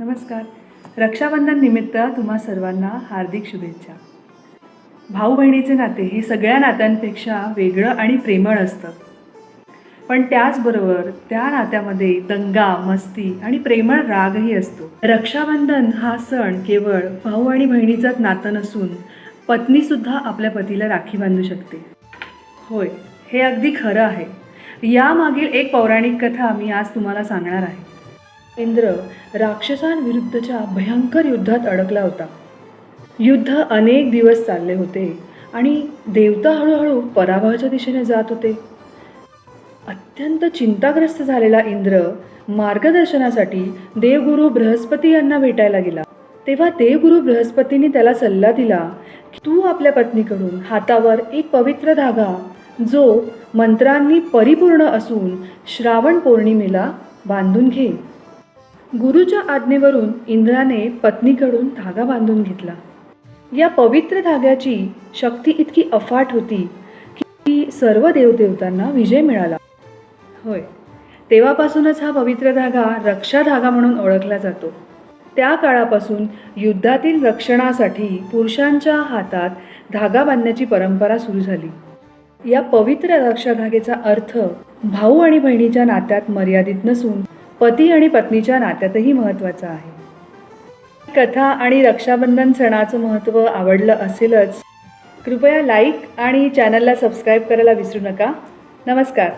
नमस्कार. रक्षाबंधन निमित्त तुम्हा सर्वांना हार्दिक शुभेच्छा. भाऊ बहिणीचे नाते हे सगळ्या नात्यांपेक्षा वेगळं आणि प्रेमळ असतं. पण त्याचबरोबर त्या नात्यामध्ये दंगा मस्ती आणि प्रेमळ रागही असतो. रक्षाबंधन हा सण केवळ भाऊ आणि बहिणीचंच नातं नसून पत्नीसुद्धा आपल्या पतीला राखी बांधू शकते. होय हे अगदी खरं आहे. यामागील एक पौराणिक कथा मी आज तुम्हाला सांगणार आहे. इंद्र राक्षसांविरुद्धच्या भयंकर युद्धात अडकला होता. युद्ध अनेक दिवस चालले होते आणि देवता हळूहळू पराभवाच्या दिशेने जात होते. अत्यंत चिंताग्रस्त झालेला इंद्र मार्गदर्शनासाठी देवगुरु बृहस्पती यांना भेटायला गेला. तेव्हा देवगुरु बृहस्पतींनी त्याला सल्ला दिला की तू आपल्या पत्नीकडून हातावर एक पवित्र धागा जो मंत्रांनी परिपूर्ण असून श्रावण पौर्णिमेला बांधून घे. गुरुच्या आज्ञेवरून इंद्राने पत्नीकडून धागा बांधून घेतला. या पवित्र धाग्याची शक्ती इतकी अफाट होती की सर्व देवदेवतांना विजय मिळाला. होय तेव्हापासूनच हा पवित्र धागा रक्षा धागा म्हणून ओळखला जातो. त्या काळापासून युद्धातील रक्षणासाठी पुरुषांच्या हातात धागा बांधण्याची परंपरा सुरू झाली. या पवित्र रक्षाधागेचा अर्थ भाऊ आणि बहिणीच्या नात्यात मर्यादित नसून पती आणि पत्नीच्या नात्यातही महत्त्वाचा आहे. कथा आणि रक्षाबंधन सणाचं महत्त्व आवडलं असेलच कृपया लाईक आणि चॅनलला सबस्क्राईब करायला विसरू नका. नमस्कार.